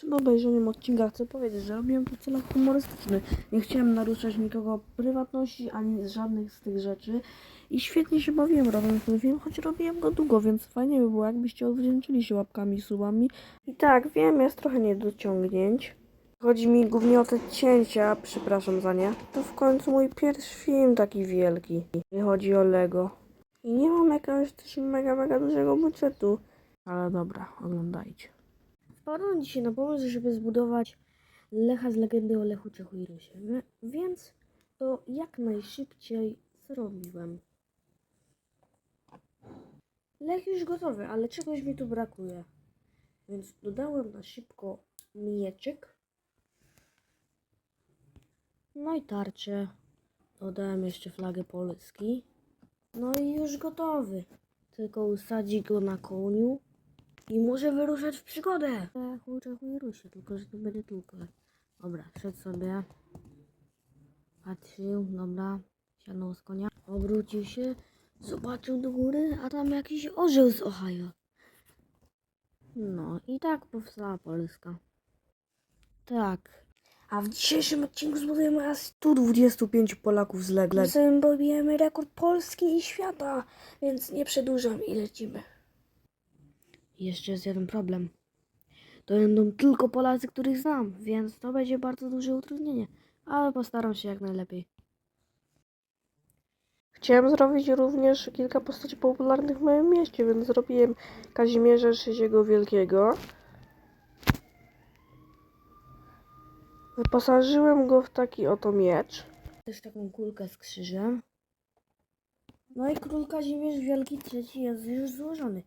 Przed obejrzeniem odcinka chcę powiedzieć, że robiłem to w celach humorystycznych. Nie chciałem naruszać nikogo prywatności ani żadnych z tych rzeczy. I świetnie się bawiłem robiąc ten film, choć robiłem go długo, więc fajnie by było, jakbyście odwdzięczyli się łapkami i subami. I tak, wiem, jest trochę niedociągnięć. Chodzi mi głównie o te cięcia, przepraszam za nie. To w końcu mój pierwszy film taki wielki. Nie chodzi o Lego. I nie mam jakiegoś też mega, mega dużego budżetu. Ale dobra, oglądajcie. Wpadłem dzisiaj na pomysł, żeby zbudować Lecha z legendy o Lechu Czechu i Rysie. Wie- Więc to jak najszybciej zrobiłem. Lech już gotowy, ale czegoś mi tu brakuje. Więc dodałem na szybko mieczyk. No i tarczę. Dodałem jeszcze flagę Polski. No i już gotowy. Tylko usadzi go na koniu i może wyruszać w przygodę. Czechu i rusie, tylko że to będzie tylko. Dobra, szedł sobie. Patrzył, dobra. Siadł z konia. Obrócił się, zobaczył do góry, a tam jakiś orzeł z Ohio. No i tak powstała Polska. Tak. A w dzisiejszym odcinku zbudujemy aż 125 Polaków z Legle. Razem pobijemy rekord Polski i świata, więc nie przedłużam i lecimy. Jeszcze jest jeden problem. To będą tylko Polacy, których znam, więc to będzie bardzo duże utrudnienie, ale postaram się jak najlepiej. Chciałem zrobić również kilka postaci popularnych w moim mieście, więc zrobiłem Kazimierza III Wielkiego. Wyposażyłem go w taki oto miecz. Też taką kulkę z krzyżem. No i król Kazimierz Wielki III jest już złożony.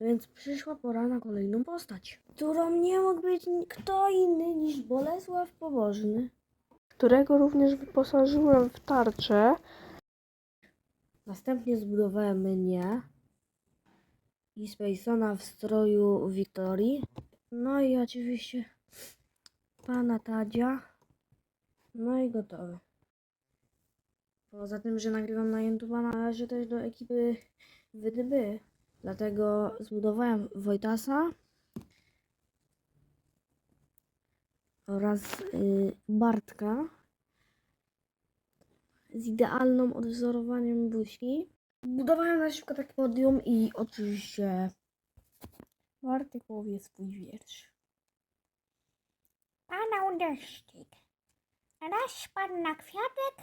Więc przyszła pora na kolejną postać, którą nie mógł być kto inny niż Bolesław Pobożny, którego również wyposażyłem w tarczę. Następnie zbudowałem mnie i Spacona w stroju Wiktorii. No i oczywiście pana Tadzia. No i gotowe. Poza tym, że nagrywam na YouTube, należy też do ekipy WDB. Dlatego zbudowałem Wojtasa oraz y, Bartka z idealną odwzorowaniem buźki. Budowałem na szybko takie podium i oczywiście Bartek powie swój wiersz. Padał deszczyk. Raz spadł na kwiatek,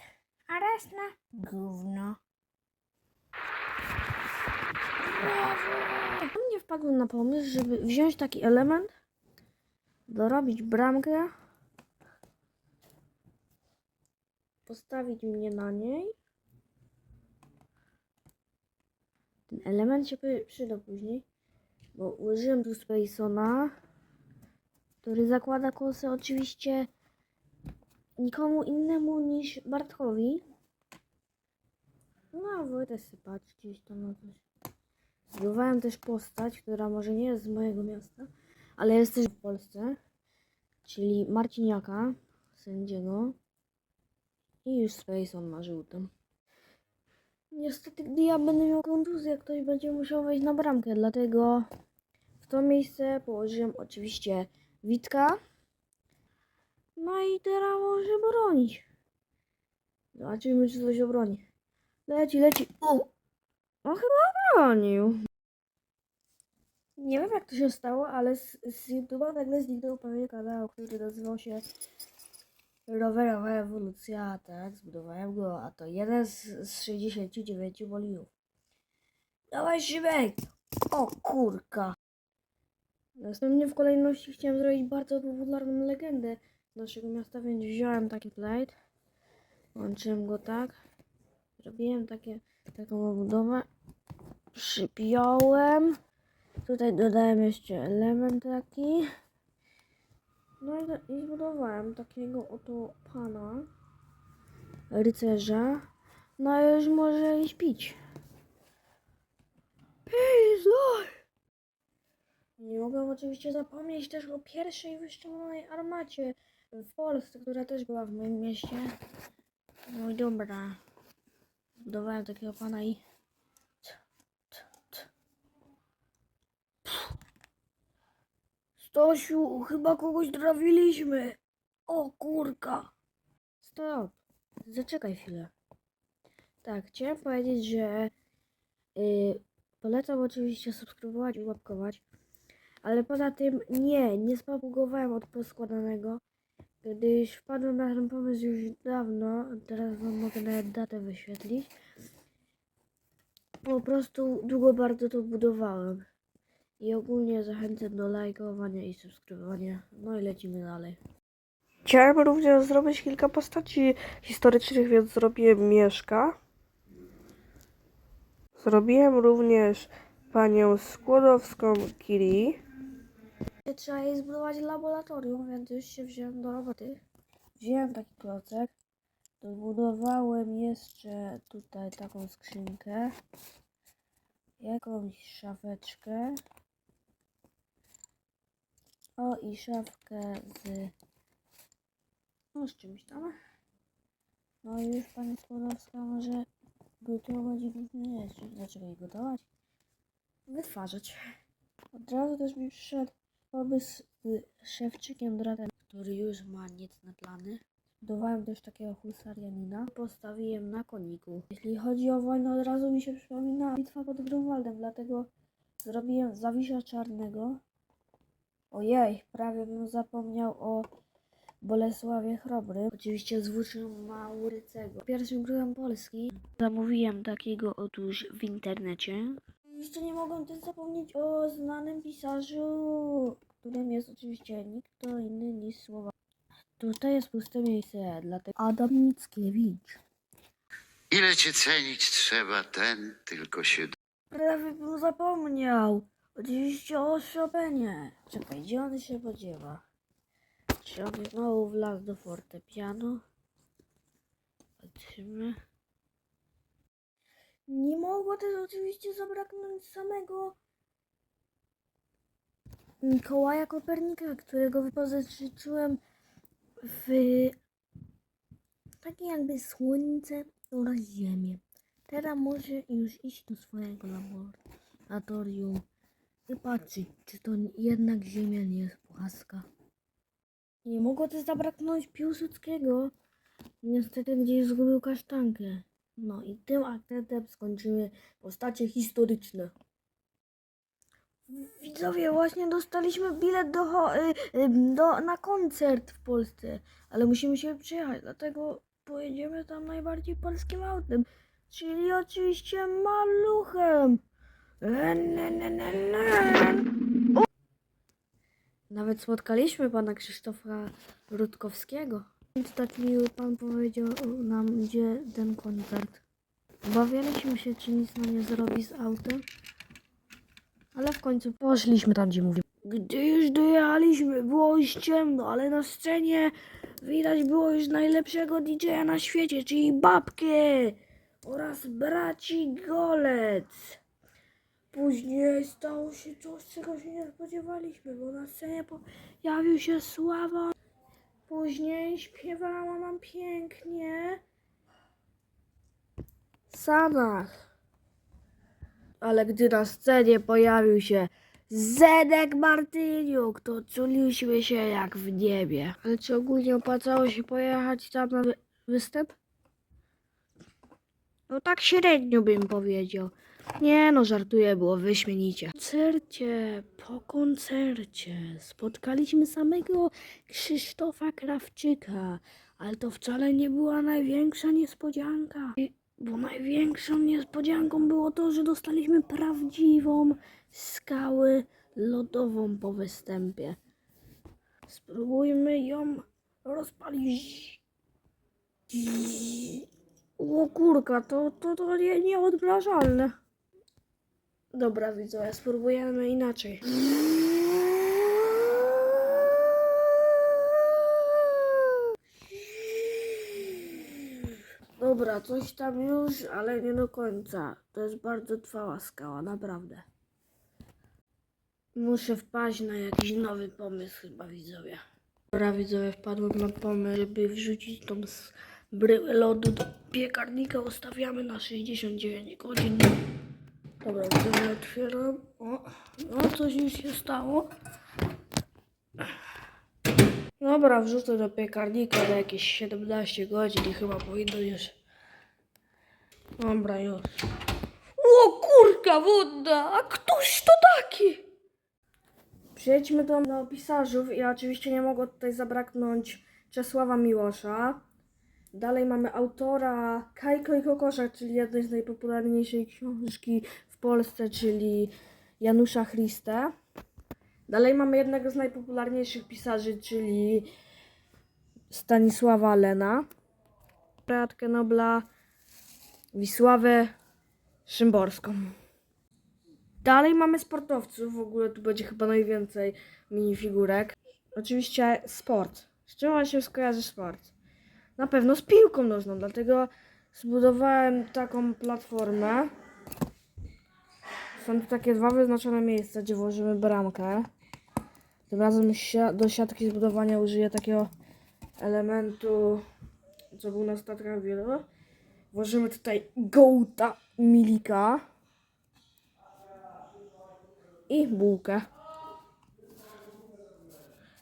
a raz na gówno. Mnie wpadł na pomysł, żeby wziąć taki element, dorobić bramkę, postawić mnie na niej. Ten element się przyda później, bo użyłem tu Spacona, który zakłada kosę oczywiście nikomu innemu niż Bartkowi. No, a Wojtek patrzy gdzieś tam na coś. Zbudowałem też postać, która może nie jest z mojego miasta, ale jest też w Polsce, czyli Marciniaka, sędziego. I już Space on ma żółtym. Niestety, gdy ja będę miał kontuzję, ktoś będzie musiał wejść na bramkę, dlatego w to miejsce położyłem oczywiście Witka. No i teraz może bronić. Zobaczymy, czy coś obroni. Leci, leci. O! No chyba bronił. Nie wiem jak to się stało, ale z, z YouTube'a nagle zniknął pewien kanał, który nazywał się Rowerowa ewolucja, tak, zbudowałem go, a to jeden z, z 69 bolidów. Dawaj szybek! O kurka! Następnie w kolejności chciałem zrobić bardzo popularną legendę naszego miasta, więc wziąłem taki plate, łączyłem go tak, zrobiłem takie, taką budowę, przypiąłem, tutaj dodałem jeszcze element taki, no i, zbudowałem takiego oto pana, rycerza, no i już może iść pić. Nie mogłem oczywiście zapomnieć też o pierwszej wyszczelonej armacie w Polsce, która też była w moim mieście. No i dobra. Zbudowałem takiego pana i... Stosiu, chyba kogoś trafiliśmy. O kurka. Stop. Zaczekaj chwilę. Tak, chciałem powiedzieć, że yy, polecam oczywiście subskrybować i łapkować. Ale poza tym nie, nie spapugowałem od poskładanego, gdyż wpadłem na ten pomysł już dawno. Teraz wam mogę nawet datę wyświetlić. Po prostu długo bardzo to budowałem. I ogólnie zachęcam do lajkowania i subskrybowania. No i lecimy dalej. Chciałem również zrobić kilka postaci historycznych, więc zrobiłem Mieszka. Zrobiłem również panią Skłodowską Kiri. Trzeba jej zbudować laboratorium, więc już się wziąłem do roboty. Wziąłem taki klocek. Dobudowałem jeszcze tutaj taką skrzynkę. Jakąś szafeczkę. O i szafkę z... No z czymś tam. No i już pani Skłodowska może gotować różne rzeczy. Dlaczego jej gotować? Wytwarzać. Od razu też mi przyszedł pomysł z szewczykiem dratem, który już ma niecne plany. Budowałem też takiego husarianina. Postawiłem na koniku. Jeśli chodzi o wojnę, od razu mi się przypomina bitwa pod Grunwaldem, dlatego zrobiłem zawisza czarnego. Ojej, prawie bym zapomniał o Bolesławie Chrobrym. Oczywiście z włócznią Maurycego. Pierwszym królem Polski. Zamówiłem takiego otóż w internecie. Jeszcze nie mogę też zapomnieć o znanym pisarzu, którym jest oczywiście nikt kto inny niż słowa. Tutaj jest puste miejsce, dlatego Adam Mickiewicz. Ile cię cenić trzeba, ten tylko się Prawie bym zapomniał. Oczywiście o Chopinie. Czekaj, gdzie on się podziewa? Czy on znowu wlazł do fortepianu? Patrzymy. Nie mogło też oczywiście zabraknąć samego Mikołaja Kopernika, którego wypożyczyłem w takie jakby słońce oraz ziemię. Teraz może już iść do swojego laboratorium patrzeć, czy to jednak ziemia nie jest płaska. Nie mogło też zabraknąć Piłsudskiego. Niestety gdzieś zgubił kasztankę. No i tym akcentem skończymy postacie historyczne. Widzowie, właśnie dostaliśmy bilet do, y, y, do, na koncert w Polsce, ale musimy się przyjechać, dlatego pojedziemy tam najbardziej polskim autem, czyli oczywiście maluchem. Nawet spotkaliśmy pana Krzysztofa Rutkowskiego. Tak miły pan powiedział nam, gdzie ten koncert. Obawialiśmy się, czy nic nam nie zrobi z autem. Ale w końcu poszliśmy tam, gdzie mówię. Gdy już dojechaliśmy, było już ciemno, ale na scenie widać było już najlepszego DJ-a na świecie, czyli Babkę oraz braci Golec. Później stało się coś, czego się nie spodziewaliśmy, bo na scenie pojawił się Sława. Później śpiewała nam pięknie Sanach. Ale gdy na scenie pojawił się Zedek Martyniuk, to czuliśmy się jak w niebie. Ale czy ogólnie opłacało się pojechać tam na wy- występ? No tak średnio bym powiedział. Nie no, żartuję, było wyśmienicie. Po koncercie, po koncercie spotkaliśmy samego Krzysztofa Krawczyka, ale to wcale nie była największa niespodzianka. Bo największą niespodzianką było to, że dostaliśmy prawdziwą skałę lodową po występie. Spróbujmy ją rozpalić. O kurka, to, to, to nie, nieodmrażalne. Dobra, widzowie, spróbujemy inaczej. Dobra, coś tam już, ale nie do końca. To jest bardzo trwała skała, naprawdę. Muszę wpaść na jakiś nowy pomysł chyba, widzowie. Dobra, widzowie, wpadłem na pomysł, żeby wrzucić tą bryłę lodu do piekarnika. Ustawiamy na 69 godzin. Dobra, widzowie, otwieram. O, no coś już się stało. Dobra, wrzucę do piekarnika na jakieś 17 godzin i chyba powinno już. Dobra, już. O kurka wodna, a któż to taki? Przejdźmy do, do pisarzów i oczywiście nie mogło tutaj zabraknąć Czesława Miłosza. Dalej mamy autora Kajko i Kokosza, czyli jednej z najpopularniejszej książki w Polsce, czyli Janusza Christe. Dalej mamy jednego z najpopularniejszych pisarzy, czyli Stanisława Lena. Laureatkę Nobla Wisławę Szymborską. Dalej mamy sportowców, w ogóle tu będzie chyba najwięcej minifigurek. Oczywiście sport. Z czym on się skojarzy sport? Na pewno z piłką nożną, dlatego zbudowałem taką platformę. Są tu takie dwa wyznaczone miejsca, gdzie włożymy bramkę. Tym razem do siatki zbudowania użyję takiego elementu, co był na statkach wielu. Włożymy tutaj gołta milika i bułkę.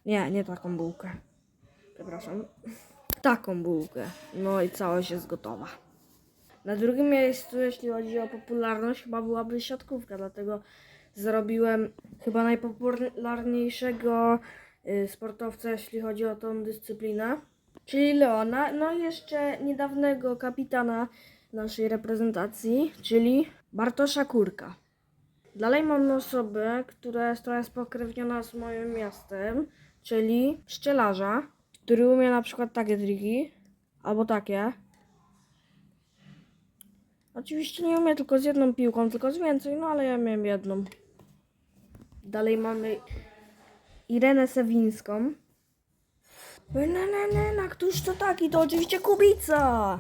Nie, nie taką bułkę. Przepraszam. Taką bułkę. No i całość jest gotowa. Na drugim miejscu, jeśli chodzi o popularność, chyba byłaby siatkówka, dlatego zrobiłem chyba najpopularniejszego y, sportowca, jeśli chodzi o tą dyscyplinę, czyli Leona, no i jeszcze niedawnego kapitana naszej reprezentacji, czyli Bartosza Kurka. Dalej mamy osobę, która jest trochę spokrewniona z moim miastem, czyli pszczelarza, który umie na przykład takie triki, albo takie. Oczywiście nie umie tylko z jedną piłką, tylko z więcej, no ale ja miałem jedną. Dalej mamy Irenę Sewińską. Na, na, na, na, któż to taki? To oczywiście Kubica!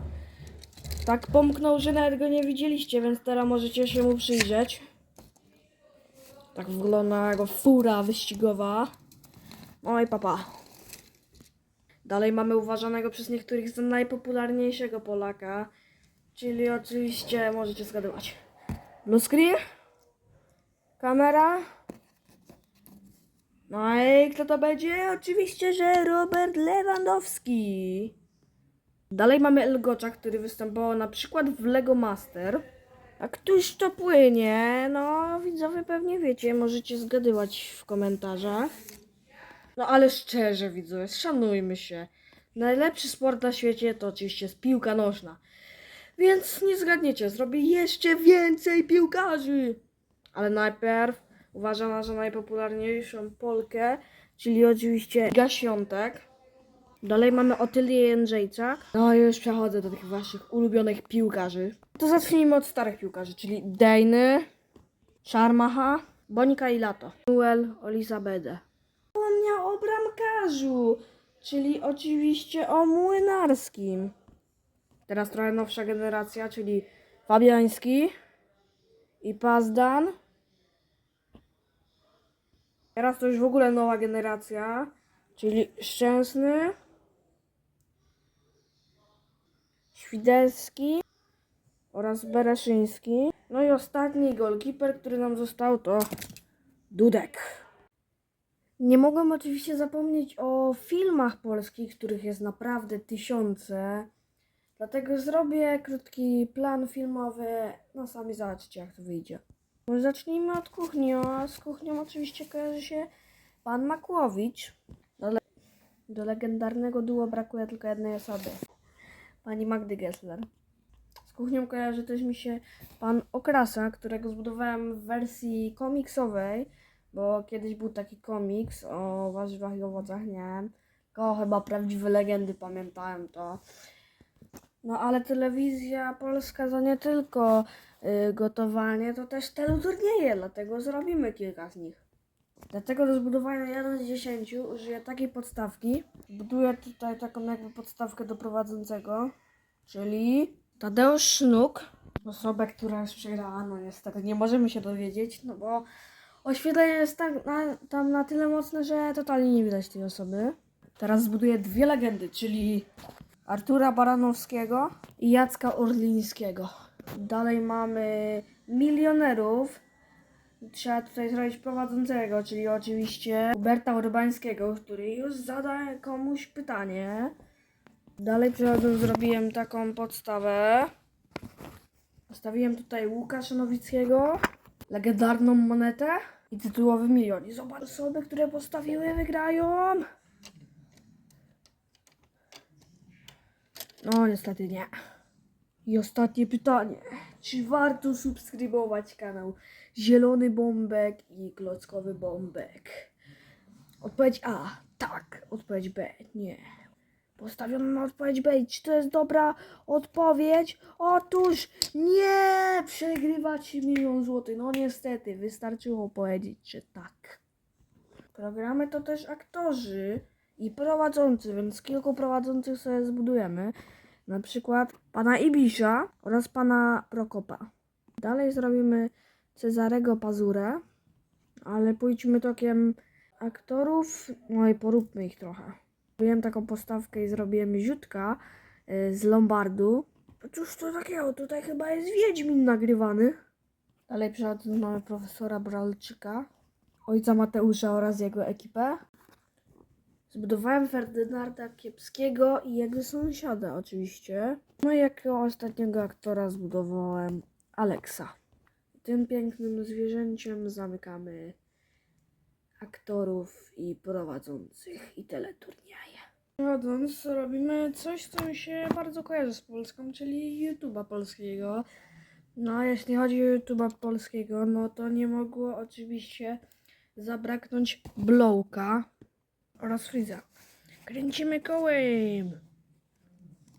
Tak pomknął, że nawet go nie widzieliście, więc teraz możecie się mu przyjrzeć. Tak wygląda jego fura wyścigowa. No i papa. Dalej mamy uważanego przez niektórych za najpopularniejszego Polaka, czyli oczywiście możecie zgadywać. Blue screen? Kamera? No i kto to będzie? Oczywiście, że Robert Lewandowski. Dalej mamy Elgocza, który występował na przykład w Lego Master. A któż to płynie? No, widzowie pewnie wiecie, możecie zgadywać w komentarzach. No ale szczerze, widzowie, szanujmy się. Najlepszy sport na świecie to oczywiście jest piłka nożna. Więc nie zgadniecie, zrobię jeszcze więcej piłkarzy. Ale najpierw uważana za najpopularniejszą Polkę, czyli oczywiście Iga Świątek. Dalej mamy Otylię Jędrzejczak. No i już przechodzę do tych waszych ulubionych piłkarzy. To zacznijmy od starych piłkarzy, czyli Dejny, Szarmacha, Bonika i Lato. Noel Olizabede. Wspomniał o bramkarzu, czyli oczywiście o Młynarskim. Teraz trochę nowsza generacja, czyli Fabiański i Pazdan. Teraz to już w ogóle nowa generacja, czyli Szczęsny, Świderski oraz Bereszyński. No i ostatni golkiper, który nam został to Dudek. Nie mogłem oczywiście zapomnieć o filmach polskich, których jest naprawdę tysiące. Dlatego zrobię krótki plan filmowy. No sami zobaczcie jak to wyjdzie. No, Zacznijmy od kuchni. A z kuchnią oczywiście kojarzy się pan Makłowicz. Do, le- do legendarnego duo brakuje tylko jednej osoby. Pani Magdy Gessler. Z kuchnią kojarzy też mi się pan Okrasa, którego zbudowałem w wersji komiksowej, bo kiedyś był taki komiks o warzywach i owocach, nie wiem. Tylko chyba prawdziwe legendy pamiętałem to. No ale telewizja polska to nie tylko y, gotowanie, to też teleturnieje, dlatego zrobimy kilka z nich. Dlatego do zbudowania 1 z 10 użyję takiej podstawki. Buduję tutaj taką jakby podstawkę do prowadzącego, czyli Tadeusz Sznuk. Osobę, która już przegrała, no niestety nie możemy się dowiedzieć, no bo oświetlenie jest tak na, tam na tyle mocne, że totalnie nie widać tej osoby. Teraz zbuduję dwie legendy, czyli Artura Baranowskiego i Jacka Orlińskiego. Dalej mamy milionerów. Trzeba tutaj zrobić prowadzącego, czyli oczywiście Huberta Urbańskiego, który już zada komuś pytanie. Dalej przechodząc zrobiłem taką podstawę. Postawiłem tutaj Łukasza Nowickiego, legendarną monetę i tytułowy milion. I zobacz, osoby, które postawiły, wygrają. No, niestety nie. I ostatnie pytanie. Czy warto subskrybować kanał Zielony Bombek i Klockowy Bombek? Odpowiedź A. Tak. Odpowiedź B. Nie. Postawiono na odpowiedź B. Czy to jest dobra odpowiedź? Otóż nie! Przegrywacie milion złotych. No niestety, wystarczyło powiedzieć, że tak. Programy to też aktorzy i prowadzący, więc kilku prowadzących sobie zbudujemy. Na przykład pana Ibisza oraz pana Prokopa. Dalej zrobimy Cezarego Pazurę, ale pójdźmy tokiem aktorów, no i poróbmy ich trochę. Zrobiłem taką postawkę i zrobiłem Ziutka y, z Lombardu. Cóż to takiego? Tutaj chyba jest Wiedźmin nagrywany. Dalej przechodząc mamy profesora Bralczyka, ojca Mateusza oraz jego ekipę. Zbudowałem Ferdynanda Kiepskiego i jego sąsiada oczywiście. No i jako ostatniego aktora zbudowałem Alexa. Tym pięknym zwierzęciem zamykamy aktorów i prowadzących i teleturnieje. Prowadząc robimy coś, co mi się bardzo kojarzy z Polską, czyli YouTube'a polskiego. No a jeśli chodzi o YouTube'a polskiego, no to nie mogło oczywiście zabraknąć Blowka oraz Friza. Kręcimy kołem.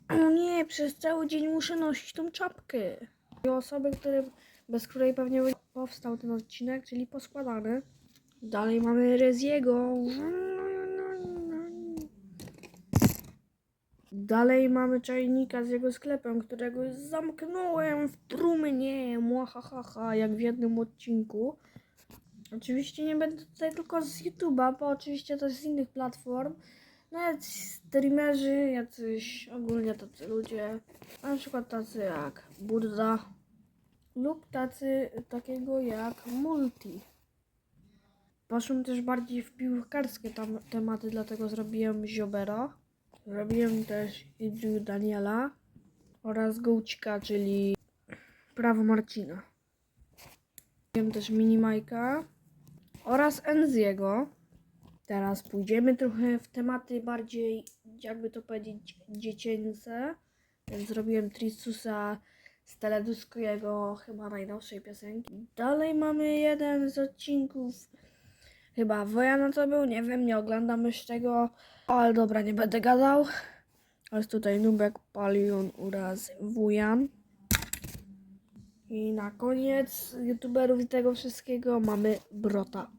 O nie, przez cały dzień muszę nosić tą czapkę. I osoby, które, bez której pewnie powstał ten odcinek, czyli poskładany. Dalej mamy Reziego. Dalej mamy czajnika z jego sklepem, którego zamknąłem w trumnie. Mwahahaha, jak w jednym odcinku. Oczywiście nie będę tutaj tylko z YouTube'a, bo oczywiście też z innych platform. Jacyś streamerzy, jacyś ogólnie tacy ludzie. Na przykład tacy jak Burza lub tacy takiego jak Multi. Poszłem też bardziej w piłkarskie tam tematy, dlatego zrobiłem Ziobera. Zrobiłem też Idriu Daniela oraz Gołcika, czyli Prawo Marcina. Zrobiłem też Minimajka oraz Enziego. Teraz pójdziemy trochę w tematy bardziej, jakby to powiedzieć, dziecięce. Więc zrobiłem Tristusa z teledysku jego chyba najnowszej piosenki. Dalej mamy jeden z odcinków, chyba Wojana to był, nie wiem, nie oglądam już tego. Ale dobra, nie będę gadał. Jest tutaj Nubek, Palion oraz Wujan. I na koniec youtuberów i tego wszystkiego mamy Brota.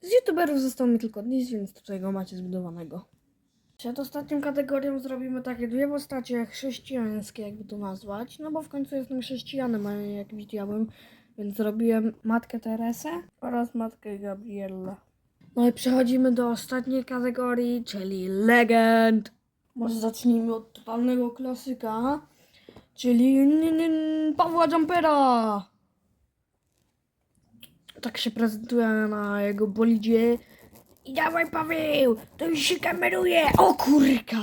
Z youtuberów został mi tylko nic, więc tutaj go macie zbudowanego. Przed ostatnią kategorią zrobimy takie dwie postacie chrześcijańskie, jakby to nazwać. No bo w końcu jestem chrześcijanem, a nie jakimś diabłem. Więc zrobiłem Matkę Teresę oraz Matkę Gabriella. No i przechodzimy do ostatniej kategorii, czyli legend. Może zacznijmy od totalnego klasyka, czyli Pawła Jumpera. Tak się prezentuje na jego bolidzie. I dawaj Paweł, to już się kameruje. O kurka!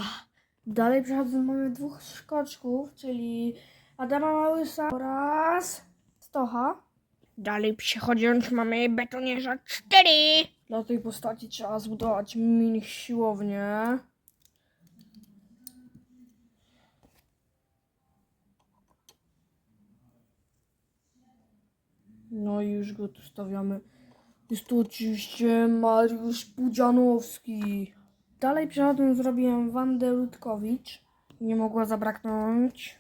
Dalej przechodząc mamy dwóch skoczków, czyli Adama Małysa oraz Stocha. Dalej przechodząc mamy betonierza 4. Dla tej postaci trzeba zbudować mini siłownię. No i już go tu stawiamy. Jest tu oczywiście Mariusz Pudzianowski. Dalej przechodząc zrobiłem Wandę. Nie mogła zabraknąć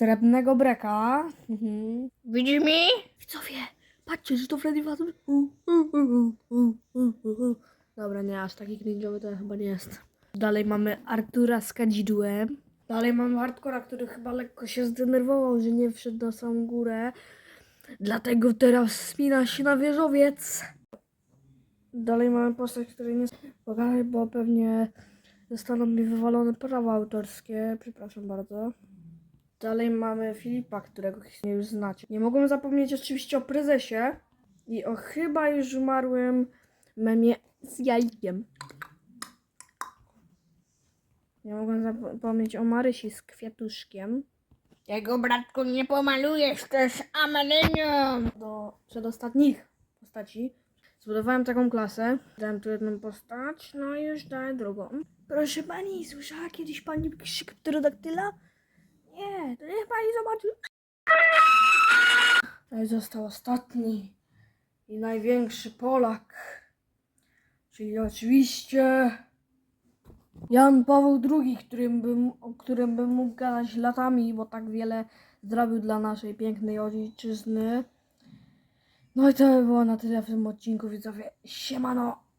srebrnego breka. Mhm. Widzisz mnie? Widzowie, patrzcie, że to Freddy Fazbear. U, u, u, u. Dobra, nie, aż taki cringe'owy to chyba nie jest. Dalej mamy Artura z kadzidłem. Dalej mamy Hardcora, który chyba lekko się zdenerwował, że nie wszedł na samą górę. Dlatego teraz spina się na wieżowiec. Dalej mamy postać, której nie pokażę, bo pewnie zostaną mi wywalone prawa autorskie. Przepraszam bardzo. Dalej mamy Filipa, którego już znacie. Nie mogłem zapomnieć oczywiście o prezesie i o chyba już umarłym memie z jajkiem. Nie mogłem zapomnieć o Marysi z kwiatuszkiem. Tego bratku nie pomalujesz też amelenium. Do przedostatnich postaci. Zbudowałem taką klasę. Dałem tu jedną postać, no i już daję drugą. Proszę pani, słyszała kiedyś pani pterodaktyla? Nie, to niech pani zobaczy. No i został ostatni i największy Polak. Czyli oczywiście Jan Paweł II, którym bym, o którym bym mógł gadać latami, bo tak wiele zrobił dla naszej pięknej ojczyzny. No i to by było na tyle w tym odcinku, widzowie. Siemano!